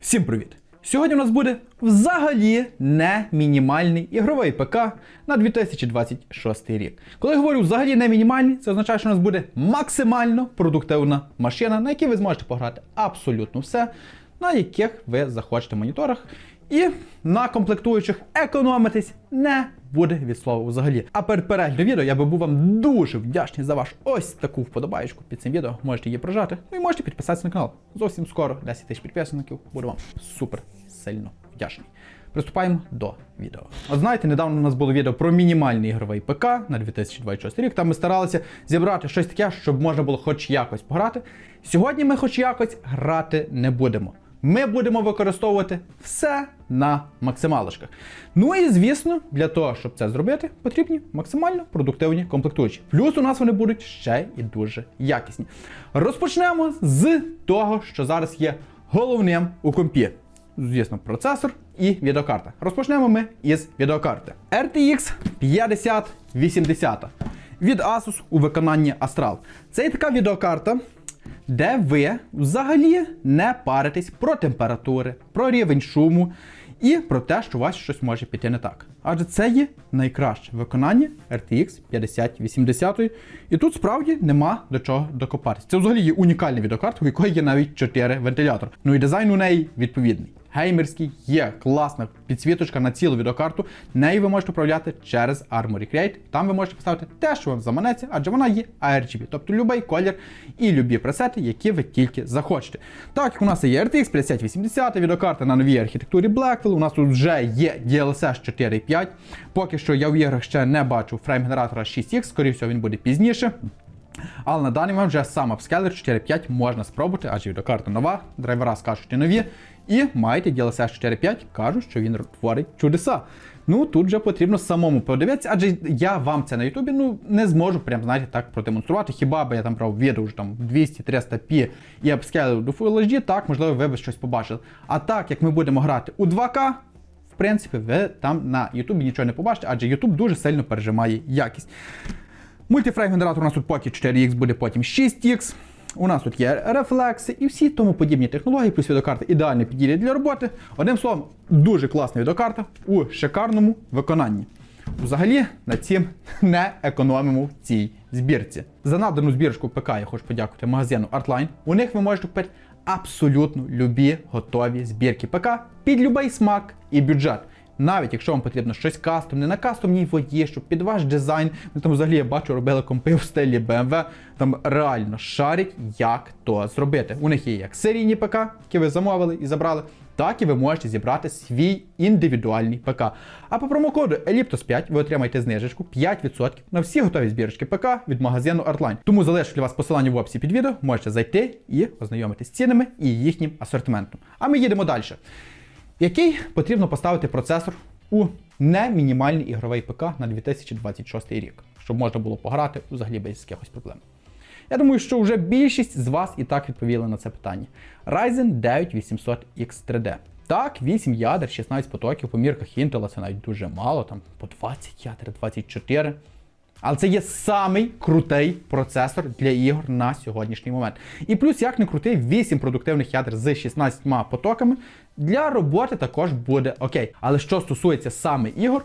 Всім привіт! Сьогодні у нас буде взагалі не мінімальний ігровий ПК на 2026 рік. Коли я говорю взагалі не мінімальний, це означає, що у нас буде максимально продуктивна машина, на якій ви зможете пограти абсолютно все, на яких ви захочете моніторах. І на комплектуючих економитись не буде від слова взагалі. А перед переглядом відео я би був вам дуже вдячний за вашу ось таку вподобаєчку під цим відео. Можете її прожати. Ну і можете підписатися на канал. Зовсім скоро 10 тисяч підписників. Буду вам супер сильно вдячний. Приступаємо до відео. От знаєте, недавно у нас було відео про мінімальний ігровий ПК на 2026 рік. Там ми старалися зібрати щось таке, щоб можна було хоч якось пограти. Сьогодні ми хоч якось грати не будемо. Ми будемо використовувати все на максималочках. Ну і звісно, для того, щоб це зробити, потрібні максимально продуктивні комплектуючі. Плюс у нас вони будуть ще і дуже якісні. Розпочнемо з того, що зараз є головним у компі. Звісно, процесор і відеокарта. Розпочнемо ми із відеокарти. RTX 5080 від Asus у виконанні Astral. Це є така відеокарта, де ви взагалі не паритесь про температури, про рівень шуму і про те, що у вас щось може піти не так. Адже це є найкраще виконання RTX 5080. І тут справді нема до чого докопатися. Це взагалі є унікальна відеокарта, у якої є навіть 4 вентилятори. Ну і дизайн у неї відповідний. Геймерський є класна підсвіточка на цілу відеокарту. Нею ви можете управляти через Armory Create. Там ви можете поставити те, що вам заманеться, адже вона є ARGB, тобто будь-який колір і любі пресети, які ви тільки захочете. Так як у нас є RTX 5080, відеокарта на новій архітектурі Blackwell, у нас тут вже є DLSS 4.5. Поки що я в іграх ще не бачу фрейм-генератора 6X, скоріше всього він буде пізніше. Але на даний момент вже сам Upscaler 4.5 можна спробувати, адже відеокарта нова, драйвера скажуть і нові. І маєте DLSS 4.5, кажуть, що він творить чудеса. Ну тут вже потрібно самому подивитися, адже я вам це на Ютубі ну, не зможу прям, знаєте, так продемонструвати. Хіба би я там брав відео вже там 200-300p і апскейлив до Full HD, так, можливо, ви б щось побачили. А так, як ми будемо грати у 2К, в принципі, ви там на Ютубі нічого не побачите, адже Ютуб дуже сильно пережимає якість. Мультифрейм генератор у нас тут поки 4X буде потім 6X. У нас тут є рефлекси і всі тому подібні технології, плюс відеокарта ідеально підійде для роботи. Одним словом, дуже класна відеокарта у шикарному виконанні. Взагалі на цім не економимо в цій збірці. За надану збірочку ПК я хочу подякувати магазину Artline. У них ви можете купити абсолютно любі готові збірки ПК під будь-який смак і бюджет. Навіть якщо вам потрібно щось кастомне на кастомній воді, щоб під ваш дизайн, ну там взагалі я бачу, робили компи в стилі BMW, там реально шарять, як то зробити. У них є як серійні ПК, які ви замовили і забрали, так і ви можете зібрати свій індивідуальний ПК. А по промокоду Elliptos 5 ви отримаєте знижечку 5% на всі готові збірочки ПК від магазину Artline. Тому залишу для вас посилання в описі під відео, можете зайти і ознайомитись з цінами і їхнім асортиментом. А ми їдемо далі який потрібно поставити процесор у не мінімальний ігровий ПК на 2026 рік, щоб можна було пограти взагалі без якихось проблем. Я думаю, що вже більшість з вас і так відповіли на це питання. Ryzen 9 800X3D. Так, 8 ядер, 16 потоків, по мірках Intel це навіть дуже мало, там по 20 ядер, 24. Але це є самий крутий процесор для ігор на сьогоднішній момент. І плюс, як не крутий, 8 продуктивних ядер з 16 потоками для роботи також буде окей. Але що стосується саме ігор,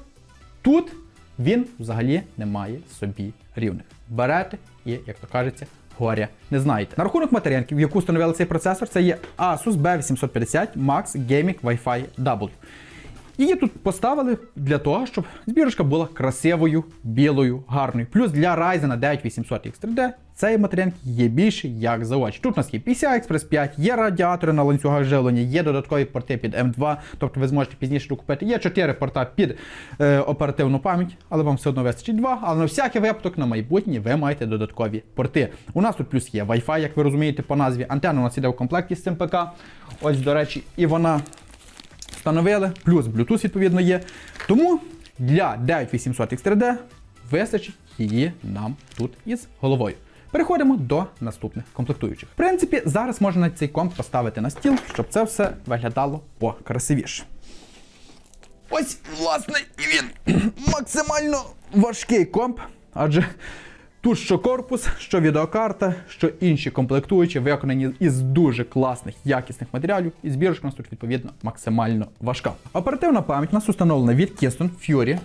тут він взагалі не має собі рівних. Берете і, як то кажеться, горя не знаєте. На рахунок материнки, в яку встановили цей процесор, це є Asus B850 Max Gaming Wi-Fi W. Її тут поставили для того, щоб збірочка була красивою, білою, гарною. Плюс для Ryzen 9 800 X3D цієї материнки є більше як заочі. Тут у нас є PCI Express 5, є радіатори на ланцюгах живлення, є додаткові порти під M2, тобто ви зможете пізніше докупити. Є 4 порта під е, оперативну пам'ять, але вам все одно вистачить 2. Але на всякий випадок на майбутнє ви маєте додаткові порти. У нас тут плюс є Wi-Fi, як ви розумієте, по назві. Антенна у нас іде в комплекті з цим ПК. Ось, до речі, і вона встановили, плюс Bluetooth відповідно є. Тому для 9800 X3D вистачить її нам тут із головою. Переходимо до наступних комплектуючих. В принципі, зараз можна цей комп поставити на стіл, щоб це все виглядало покрасивіше. Ось, власне, і він максимально важкий комп, адже Тут що корпус, що відеокарта, що інші комплектуючі виконані із дуже класних якісних матеріалів, і збірочка у нас тут відповідно максимально важка. Оперативна пам'ять у нас установлена від Keystone Fury.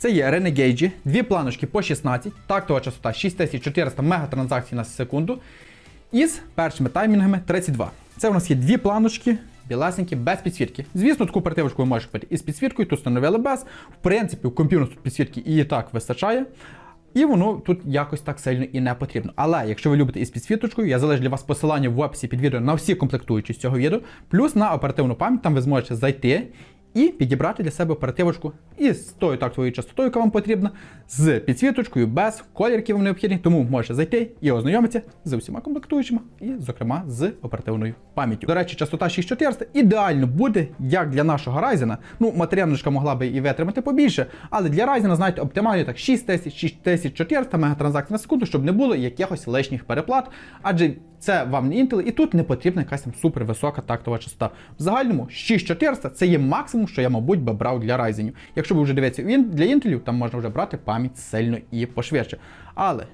Це є Renegade, дві планочки по 16, тактова частота 6400 мегатранзакцій на секунду. Із першими таймінгами 32. Це у нас є дві планочки, білесенькі, без підсвітки. Звісно, таку оперативочку ви можете купити із підсвіткою, тут встановили без. В принципі, у комп'ютеру тут підсвітки і так вистачає. І воно тут якось так сильно і не потрібно. Але якщо ви любите із підсвіточкою, я залишу для вас посилання в описі під відео на всі комплектуючі з цього відео, плюс на оперативну пам'ять, там ви зможете зайти і підібрати для себе оперативочку із тою тактовою частотою, яка вам потрібна, з підсвіточкою, без колір, які вам необхідні. Тому можете зайти і ознайомитися з усіма комплектуючими, і, зокрема, з оперативною пам'яттю. До речі, частота 6400 ідеально буде як для нашого Ryzen. Ну, матеріалочка могла би і витримати побільше, але для Ryzen, знаєте, оптимально так 6000, 6400 мегатранзакцій на секунду, щоб не було якихось лишніх переплат, адже це вам не Intel, і тут не потрібна якась там супер висока тактова частота. В загальному 6400 це є максимум, що я, мабуть, би брав для Ryzen. Якщо ви вже дивитеся для Intel, там можна вже брати пам'ять сильно і пошвидше. Але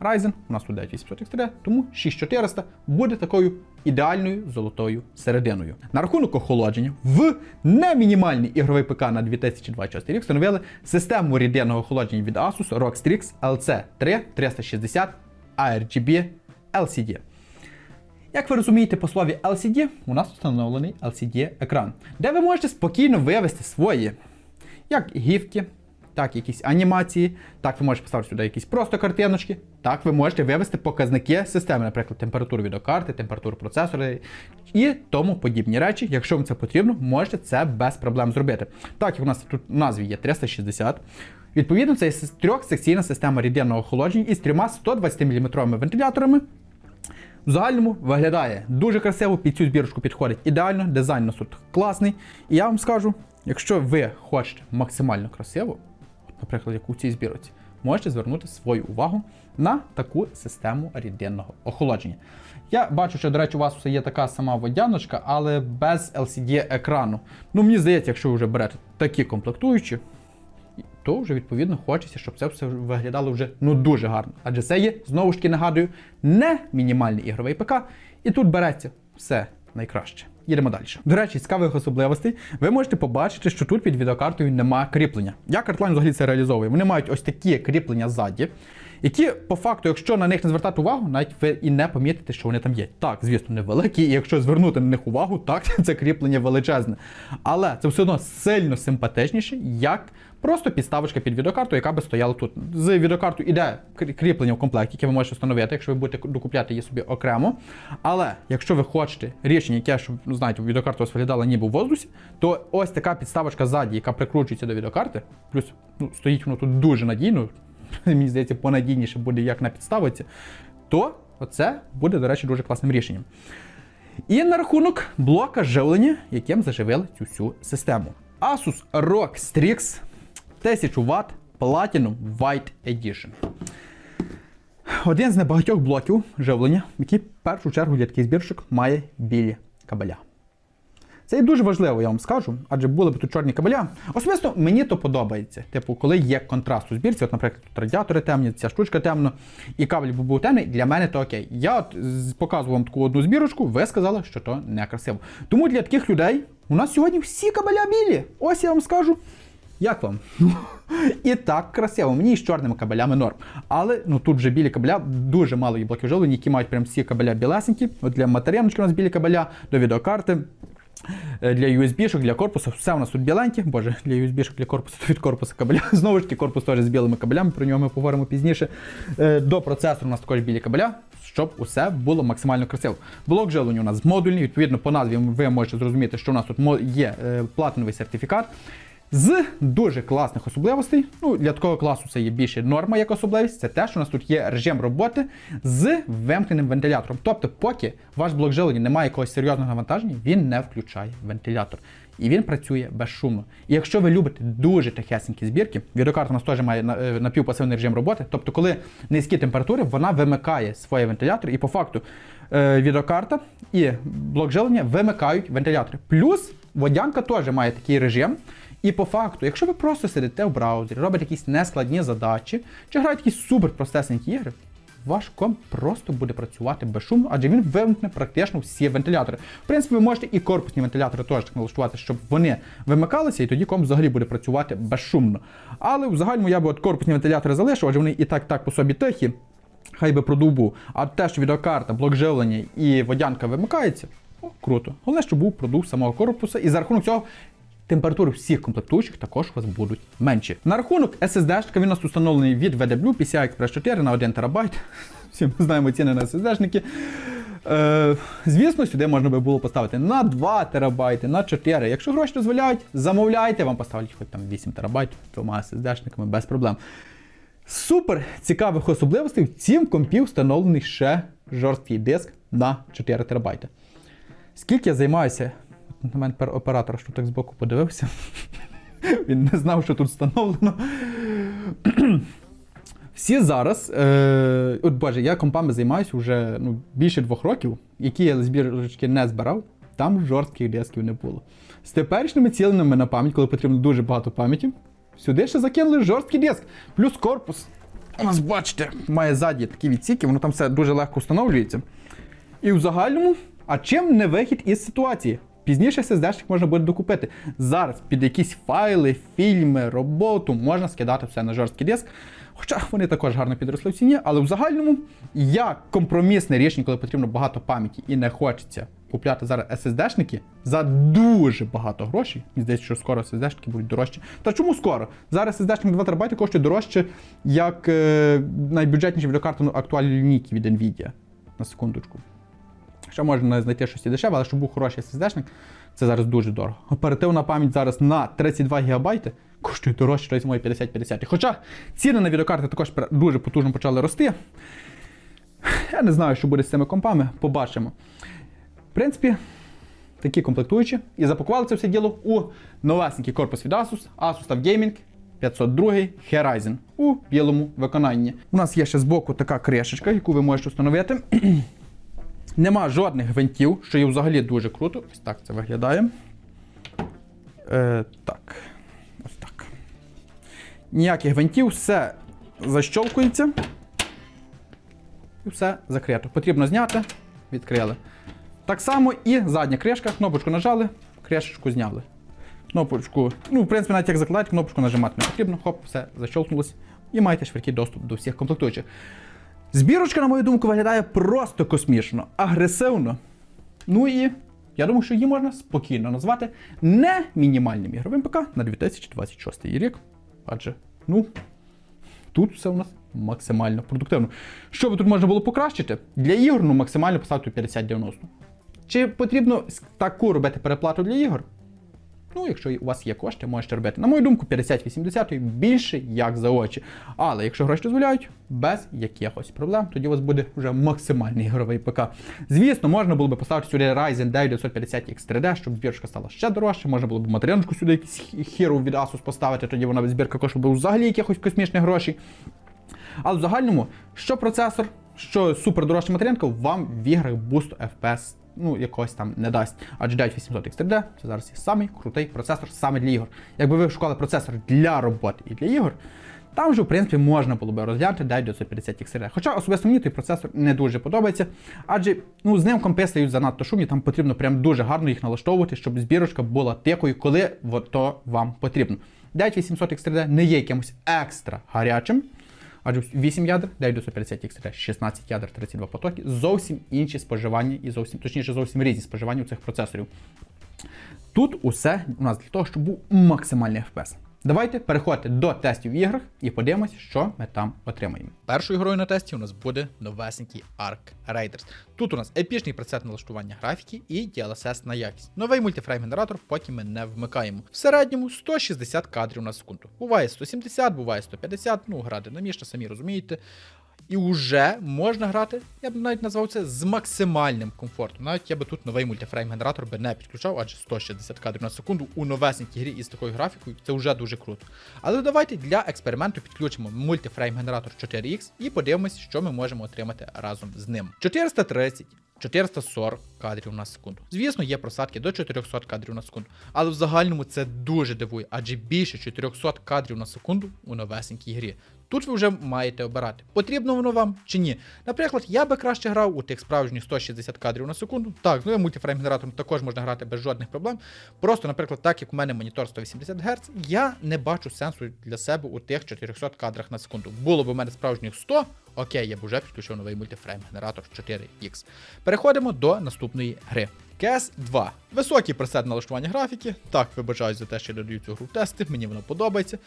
Ryzen у нас тут 9800 XT, тому 6400 буде такою ідеальною золотою серединою. На рахунок охолодження в немінімальний ігровий ПК на 2026 рік встановили систему рідинного охолодження від Asus ROG Strix LC3 360 ARGB LCD. Як ви розумієте, по слові LCD, у нас встановлений LCD-екран, де ви можете спокійно вивести свої як гіфки, так якісь анімації, так ви можете поставити сюди якісь просто картиночки, так ви можете вивести показники системи, наприклад, температуру відеокарти, температуру процесора і тому подібні речі. Якщо вам це потрібно, можете це без проблем зробити. Так як у нас тут в назві є 360. Відповідно, це трьохсекційна система рідинного охолодження із трьома 120 мм вентиляторами. В загальному виглядає дуже красиво, під цю збірочку підходить ідеально, дизайн нас тут класний. І я вам скажу, якщо ви хочете максимально красиво, наприклад, як у цій збірці, можете звернути свою увагу на таку систему рідинного охолодження. Я бачу, що, до речі, у вас все є така сама водяночка, але без LCD-екрану. Ну, мені здається, якщо ви вже берете такі комплектуючі, то вже відповідно хочеться, щоб це все виглядало вже ну дуже гарно. Адже це є, знову ж таки нагадую, не мінімальний ігровий ПК, і тут береться все найкраще. Їдемо далі. До речі, цікавих особливостей ви можете побачити, що тут під відеокартою немає кріплення. Як Artline взагалі це реалізовує? Вони мають ось такі кріплення ззаді, які, по факту, якщо на них не звертати увагу, навіть ви і не помітите, що вони там є. Так, звісно, невеликі, і якщо звернути на них увагу, так, це кріплення величезне. Але це все одно сильно симпатичніше, як просто підставочка під відеокарту, яка би стояла тут. З відеокартою іде кріплення в комплекті, яке ви можете встановити, якщо ви будете докупляти її собі окремо. Але якщо ви хочете рішення, яке, щоб, ну, знаєте, відеокарта у вас виглядала ніби в воздусі, то ось така підставочка ззаді, яка прикручується до відеокарти, плюс ну, стоїть воно тут дуже надійно, мені здається, понадійніше буде як на підставці, то оце буде, до речі, дуже класним рішенням. І на рахунок блока живлення, яким заживили цю всю систему. Asus ROG Strix 1000 Вт Platinum White Edition. Один з небагатьох блоків живлення, який в першу чергу для таких збіршок має білі кабеля. Це і дуже важливо, я вам скажу, адже були б тут чорні кабеля. Особисто мені то подобається. Типу, коли є контраст у збірці, от, наприклад, тут радіатори темні, ця штучка темно, і кабель був темний, для мене то окей. Я от показував вам таку одну збірочку, ви сказали, що то не красиво. Тому для таких людей у нас сьогодні всі кабеля білі. Ось я вам скажу. Як вам? І так красиво. Мені з чорними кабелями норм. Але ну тут вже білі кабеля, дуже мало є блоків живлення, які мають прям всі кабеля білесенькі. От для материночки у нас білі кабеля, до відеокарти. Е, Для USB-шок, для корпусу, все у нас тут біленьке. Боже, для USB-шок, для корпусу, то від корпусу кабеля. Знову ж таки, корпус теж з білими кабелями, про нього ми поговоримо пізніше. Е, До процесору у нас також білі кабеля, щоб усе було максимально красиво. Блок живлення у нас модульний, відповідно, по назві ви можете зрозуміти, що у нас тут є е, платиновий сертифікат. З дуже класних особливостей, ну для такого класу це є більше норма як особливість, це те, що у нас тут є режим роботи з вимкненим вентилятором. Тобто, поки ваш блок живлення не має якогось серйозного навантаження, він не включає вентилятор. І він працює безшумно. І якщо ви любите дуже тихесенькі збірки, відеокарта у нас теж має е, напівпасивний режим роботи. Тобто, коли низькі температури, вона вимикає свій вентилятор, і по факту е, відеокарта і блок живлення вимикають вентилятори. Плюс водянка теж має такий режим. І по факту, якщо ви просто сидите в браузері, робите якісь нескладні задачі, чи граєте якісь супер простесенькі ігри, ваш комп просто буде працювати безшумно, адже він вимкне практично всі вентилятори. В принципі, ви можете і корпусні вентилятори теж так налаштувати, щоб вони вимикалися, і тоді комп взагалі буде працювати безшумно. Але в загальному я би от корпусні вентилятори залишив, адже вони і так так по собі тихі. Хай би продовбу. А те, що відеокарта, блок живлення і водянка вимикається, круто. Головне, щоб був продув самого корпусу, і за рахунок цього температури всіх комплектуючих також у вас будуть менші. На рахунок SSD, він у нас установлений від VW PCI Express 4 на 1 ТБ. Всі ми знаємо ціни на SSD-шники. Е, звісно, сюди можна би було поставити на 2 терабайти, на 4. Якщо гроші дозволяють, замовляйте, вам поставлять хоч там 8 терабайт двома SSD-шниками без проблем. Супер цікавих особливостей в цім компі встановлений ще жорсткий диск на 4 терабайти. Скільки я займаюся, на оператор, що так збоку подивився. Він не знав, що тут встановлено. Всі зараз, е, от боже, я компами займаюся вже ну, більше двох років, які я збірочки не збирав, там жорстких дисків не було. З теперішніми ціленими на пам'ять, коли потрібно дуже багато пам'яті, сюди ще закинули жорсткий диск, плюс корпус. У нас, бачите, має ззаді такі відсіки, воно там все дуже легко встановлюється. І в загальному, а чим не вихід із ситуації? Пізніше SSD-шник можна буде докупити. Зараз під якісь файли, фільми, роботу можна скидати все на жорсткий диск. Хоча вони також гарно підросли в ціні, але в загальному як компромісне рішення, коли потрібно багато пам'яті і не хочеться купляти зараз SSD-шники за дуже багато грошей. Мені здається, що скоро SSD-шники будуть дорожчі. Та чому скоро? Зараз SSD-шник 2 ТБ коштує дорожче, як е, найбюджетніші відеокарти ну, актуальні лінійки від Nvidia. На секундочку. Ще можна знайти щось дешеве, але щоб був хороший SSD-шник, це зараз дуже дорого. Оперативна пам'ять зараз на 32 ГБ коштує дорожче, ніж моє 50-50. Хоча ціни на відеокарти також дуже потужно почали рости. Я не знаю, що буде з цими компами, побачимо. В принципі, такі комплектуючі. І запакували це все діло у новесенький корпус від Asus, Asus TUF Gaming 502 Horizon у білому виконанні. У нас є ще збоку така кришечка, яку ви можете встановити. Нема жодних гвинтів, що є взагалі дуже круто. Ось так це виглядає. Е, так. Ось так. Ніяких гвинтів, все защолкується. І все закрито. Потрібно зняти, відкрили. Так само і задня кришка. Кнопочку нажали, кришечку зняли. Кнопочку, ну, в принципі, навіть як закладати, кнопочку нажимати не потрібно. Хоп, все защолкнулось. І маєте швидкий доступ до всіх комплектуючих. Збірочка, на мою думку, виглядає просто космічно, агресивно. Ну і я думаю, що її можна спокійно назвати не мінімальним ігровим ПК на 2026 рік. Адже, ну, тут все у нас максимально продуктивно. Що би тут можна було покращити? Для ігор ну, максимально поставити 50-90. Чи потрібно таку робити переплату для ігор? Ну, якщо у вас є кошти, можете робити. На мою думку, 50-80 більше як за очі. Але якщо гроші дозволяють, без якихось проблем, тоді у вас буде вже максимальний ігровий ПК. Звісно, можна було би поставити сюди Ryzen 950 X3D, щоб збірка стала ще дорожче. Можна було б материнку сюди якийсь хіру від Asus поставити, тоді вона збірка коштувала б взагалі якихось космічних грошей. Але в загальному, що процесор, що супердорожча материнка, вам в іграх бусту FPS ну, якогось там не дасть. Адже 9800 X3D це зараз є самий крутий процесор саме для ігор. Якби ви шукали процесор для роботи і для ігор, там вже, в принципі, можна було би розглянути 9950 X3D. Хоча особисто мені той процесор не дуже подобається, адже ну, з ним компи стають занадто шумні, там потрібно прям дуже гарно їх налаштовувати, щоб збірочка була тихою, коли то вам потрібно. 9800 X3D не є якимось екстра гарячим. Адже 8 ядер, 950 X3D, 16 ядер, 32 потоки, зовсім інші споживання і зовсім, точніше, зовсім різні споживання у цих процесорів. Тут усе у нас для того, щоб був максимальний FPS. Давайте переходити до тестів в іграх і подивимось, що ми там отримаємо. Першою грою на тесті у нас буде новесенький Ark Raiders. Тут у нас епічний процес налаштування графіки і DLSS на якість. Новий мультифрейм-генератор, поки ми не вмикаємо. В середньому 160 кадрів на секунду. Буває 170, буває 150, ну гра динамічна, самі розумієте. І вже можна грати, я б навіть назвав це з максимальним комфортом. Навіть я би тут новий мультифрейм генератор би не підключав, адже 160 кадрів на секунду у новесенькій грі із такою графікою це вже дуже круто. Але давайте для експерименту підключимо мультифрейм генератор 4X і подивимось, що ми можемо отримати разом з ним. 430. 440 кадрів на секунду. Звісно, є просадки до 400 кадрів на секунду, але в загальному це дуже дивує, адже більше 400 кадрів на секунду у новесенькій грі. Тут ви вже маєте обирати, потрібно воно вам чи ні. Наприклад, я би краще грав у тих справжніх 160 кадрів на секунду. Так, з новим мультифрейм генератором також можна грати без жодних проблем. Просто, наприклад, так як у мене монітор 180 Гц, я не бачу сенсу для себе у тих 400 кадрах на секунду. Було б у мене справжніх 100, окей, я б вже підключив новий мультифрейм генератор 4X. Переходимо до наступної гри. cs 2. Високий пресет налаштування графіки. Так, вибачаю за те, що я додаю цю гру в тести, мені воно подобається.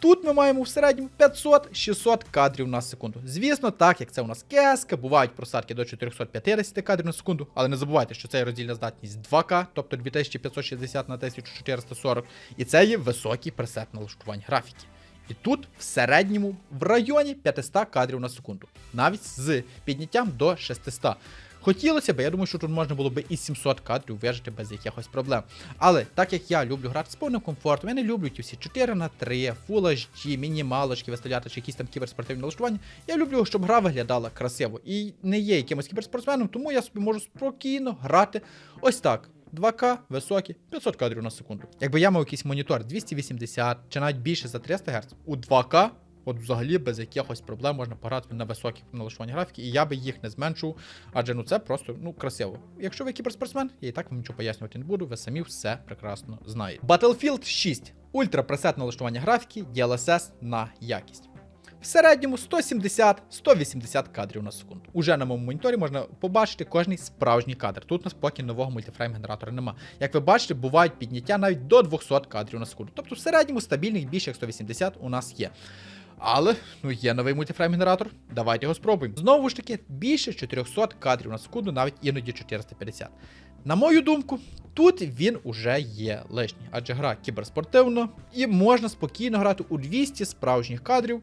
Тут ми маємо в середньому 500-600 кадрів на секунду. Звісно, так як це у нас кеска, бувають просадки до 450 кадрів на секунду, але не забувайте, що це роздільна здатність 2К, тобто 2560 на 1440, і це є високий пресет налаштувань графіки. І тут в середньому в районі 500 кадрів на секунду, навіть з підняттям до 600. Хотілося б, я думаю, що тут можна було б і 700 кадрів вижити без якихось проблем. Але так як я люблю грати з повним комфортом, я не люблю ті всі 4 на 3 Full HD, мінімалочки виставляти чи якісь там кіберспортивні налаштування. Я люблю, щоб гра виглядала красиво і не є якимось кіберспортсменом, тому я собі можу спокійно грати ось так. 2К високі, 500 кадрів на секунду. Якби я мав якийсь монітор 280 чи навіть більше за 300 Гц, у 2К, от взагалі без якихось проблем можна пограти на високих налаштуваннях графіки, і я би їх не зменшував, адже ну це просто ну красиво. Якщо ви кіберспортсмен, я і так вам нічого пояснювати не буду, ви самі все прекрасно знаєте. Battlefield 6. Ультрапресет налаштування графіки, DLSS на якість. В середньому 170-180 кадрів на секунду. Уже на моєму моніторі можна побачити кожний справжній кадр. Тут нас поки нового мультифрейм генератора нема. Як ви бачите, бувають підняття навіть до 200 кадрів на секунду. Тобто в середньому стабільних більше як 180 у нас є. Але ну є новий мультифрейм генератор. Давайте його спробуємо. Знову ж таки, більше 400 кадрів на секунду, навіть іноді 450. На мою думку, тут він уже є лишній, адже гра кіберспортивна і можна спокійно грати у 200 справжніх кадрів.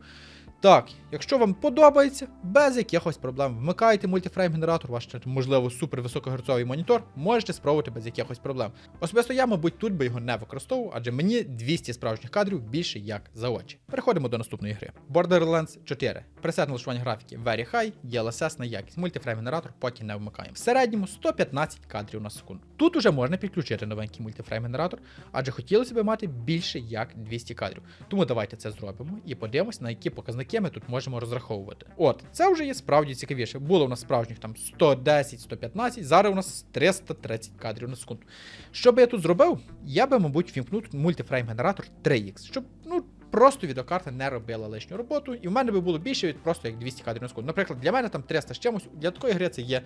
Так, якщо вам подобається, без якихось проблем вмикаєте мультифрейм генератор, ваш можливо супервисокогерцовий монітор, можете спробувати без якихось проблем. Особисто я, мабуть, тут би його не використовував, адже мені 200 справжніх кадрів більше як за очі. Переходимо до наступної гри. Borderlands 4. Пресет налаштування графіки Very High, DLSS на якість. Мультифрейм генератор поки не вмикаємо. В середньому 115 кадрів на секунду. Тут уже можна підключити новенький мультифрейм генератор, адже хотілося б мати більше як 200 кадрів. Тому давайте це зробимо і подивимось, на які показники ми тут можемо розраховувати. От, це вже є справді цікавіше. Було у нас справжніх там 110-115, зараз у нас 330 кадрів на секунду. Що би я тут зробив? Я би, мабуть, вімкнув мультифрейм генератор 3X, щоб, ну. Просто відеокарта не робила лишню роботу, і в мене би було більше від просто як 200 кадрів на секунду. Наприклад, для мене там 300 з чимось, для такої гри це є.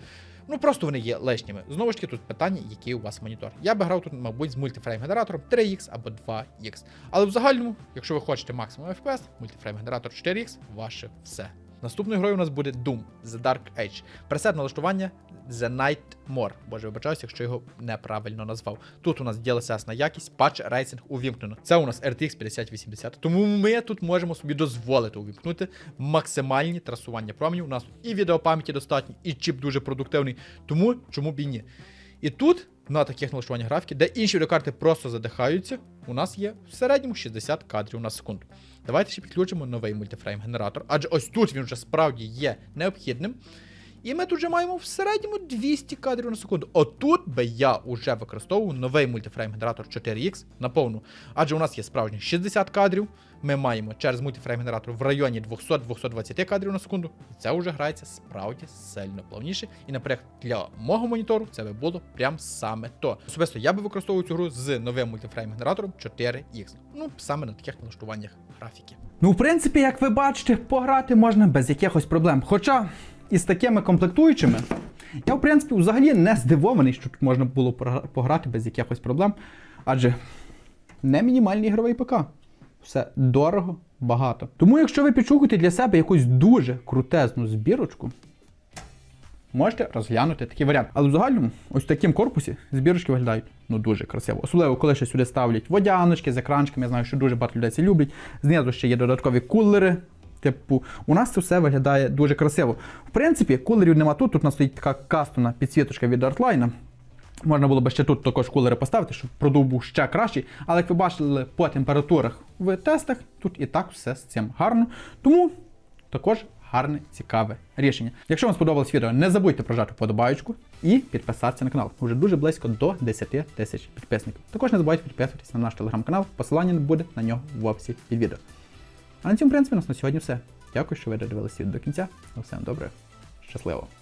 Ну просто вони є лишніми. Знову ж таки, тут питання, який у вас монітор. Я би грав тут, мабуть, з мультифрейм генератором 3X або 2X. Але в загальному, якщо ви хочете максимум FPS, мультифрейм генератор 4X, ваше все. Наступною грою у нас буде Doom The Dark Age. Пресет налаштування The Nightmare. Боже, вибачаюся, якщо його неправильно назвав. Тут у нас DLSS на якість, патч рейсинг увімкнено. Це у нас RTX 5080. Тому ми тут можемо собі дозволити увімкнути максимальні трасування променів. У нас і відеопам'яті достатньо, і чіп дуже продуктивний. Тому чому б і ні. І тут, на таких налаштуваннях графіки, де інші відеокарти просто задихаються, у нас є в середньому 60 кадрів на секунду. Давайте ще підключимо новий мультифрейм генератор, адже ось тут він вже справді є необхідним. І ми тут вже маємо в середньому 200 кадрів на секунду. Отут би я вже використовував новий мультифрейм генератор 4X на повну. Адже у нас є справжні 60 кадрів. Ми маємо через мультифрейм генератор в районі 200-220 кадрів на секунду. І це вже грається справді сильно плавніше. І, наприклад, для мого монітору це би було прям саме то. Особисто я би використовував цю гру з новим мультифрейм генератором 4X. Ну, саме на таких налаштуваннях графіки. Ну, в принципі, як ви бачите, пограти можна без якихось проблем. Хоча із такими комплектуючими, я, в принципі, взагалі не здивований, що тут можна було пограти без якихось проблем. Адже не мінімальний ігровий ПК. Все дорого, багато. Тому, якщо ви підшукуєте для себе якусь дуже крутезну збірочку, можете розглянути такий варіант. Але в загальному, ось в такому корпусі збірочки виглядають ну дуже красиво. Особливо, коли ще сюди ставлять водяночки з екранчиками. Я знаю, що дуже багато людей це люблять. Знизу ще є додаткові кулери. Типу, у нас це все виглядає дуже красиво. В принципі, кулерів нема тут. Тут у нас стоїть така кастомна підсвіточка від Artline. Можна було би ще тут також кулери поставити, щоб продув був ще кращий. Але як ви бачили по температурах в тестах, тут і так все з цим гарно. Тому також гарне, цікаве рішення. Якщо вам сподобалось відео, не забудьте прожати вподобаючку і підписатися на канал. Уже дуже близько до 10 тисяч підписників. Також не забудьте підписуватись на наш телеграм-канал. Посилання буде на нього в описі під відео. А на цьому, в принципі, у нас на сьогодні все. Дякую, що ви додивилися до кінця. Всім добре, щасливо!